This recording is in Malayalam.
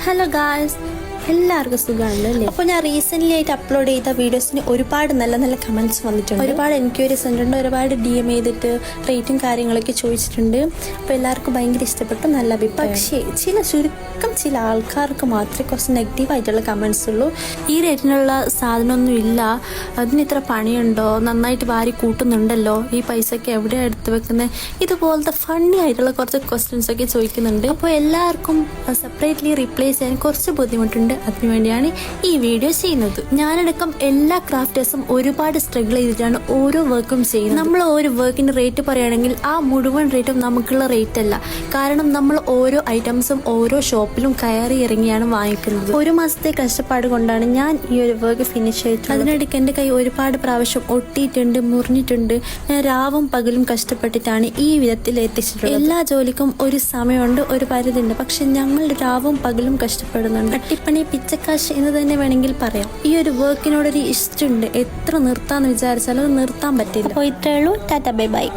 ഹലോ ഗായ്സ് എല്ലാവർക്കും സുഖമാണല്ലോ അല്ലേ? അപ്പോൾ ഞാൻ റീസെന്റ്ലി ആയിട്ട് അപ്ലോഡ് ചെയ്ത വീഡിയോസിന് ഒരുപാട് നല്ല നല്ല കമന്റ്സ് വന്നിട്ടുണ്ട്. ഒരുപാട് എൻക്വയറീസ് ഉണ്ട് ഒരുപാട് ഡി എം ചെയ്തിട്ട് റേറ്റും കാര്യങ്ങളൊക്കെ ചോദിച്ചിട്ടുണ്ട്. അപ്പോൾ എല്ലാവർക്കും ഭയങ്കര ഇഷ്ടപ്പെട്ടു. നല്ല അഭിപ്രായം. പക്ഷേ ചില ചുരുക്കം ചില ആൾക്കാർക്ക് മാത്രമേ കുറച്ച് നെഗറ്റീവ് ആയിട്ടുള്ള കമൻസ് ഉള്ളൂ. ഈ റേറ്റിനുള്ള സാധനമൊന്നും ഇല്ല. അതിന് ഇത്ര പണിയുണ്ടോ? നന്നായിട്ട് വാരി കൂട്ടുന്നുണ്ടല്ലോ? ഈ പൈസയൊക്കെ എവിടെയാണ് എടുത്ത് വെക്കുന്നത് ഇതുപോലത്തെ ഫണ്ണി ആയിട്ടുള്ള കുറച്ച് ക്വസ്റ്റ്യൻസ് ഒക്കെ ചോദിക്കുന്നുണ്ട്. അപ്പോൾ എല്ലാവർക്കും സെപ്പറേറ്റ്ലി റീപ്ലേസ് ചെയ്യാൻ കുറച്ച് ബുദ്ധിമുട്ടുണ്ട്. അതിനുവേണ്ടിയാണ് ഈ വീഡിയോ ചെയ്യുന്നത്. ഞാനടക്കം എല്ലാ ക്രാഫ്റ്റേഴ്സും ഒരുപാട് സ്ട്രഗിൾ ചെയ്തിട്ടാണ് ഓരോ വർക്കും ചെയ്യുന്നത്. നമ്മൾ ഓരോ വർക്കിന്റെ റേറ്റ് പറയുകയാണെങ്കിൽ ആ മുഴുവൻ റേറ്റും നമുക്കുള്ള റേറ്റ് അല്ല. കാരണം നമ്മൾ ഓരോ ഐറ്റംസും ഓരോ ഷോപ്പിലും കയറി ഇറങ്ങിയാണ് വാങ്ങിക്കുന്നത്. ഒരു മാസത്തെ കഷ്ടപ്പാട് കൊണ്ടാണ് ഞാൻ ഈ ഒരു വർക്ക് ഫിനിഷ് ചെയ്തത് അതിനിടയ്ക്ക് എന്റെ കൈ ഒരുപാട് പ്രാവശ്യം ഒട്ടിയിട്ടുണ്ട് മുറിഞ്ഞിട്ടുണ്ട്. ഞാൻ രാവും പകലും കഷ്ടപ്പെട്ടിട്ടാണ് ഈ വിധത്തിൽ എത്തിച്ചിട്ടുള്ളത്. എല്ലാ ജോലിക്കും ഒരു സമയമുണ്ട് ഒരു പരിധിയുണ്ട്. പക്ഷെ ഞങ്ങൾ രാവും പകലും കഷ്ടപ്പെടുന്നുണ്ട്. അട്ടിപ്പണി പിച്ചക്കാശ് എന്ന് തന്നെ വേണമെങ്കിൽ പറയാം. ഈ ഒരു വർക്കിനോടൊരു ഇഷ്ടമുണ്ട്. എത്ര നിർത്താന്ന് വിചാരിച്ചാലും നിർത്താൻ പറ്റില്ല. ഇത്രയേ ഉള്ളൂ. Tata bye bye.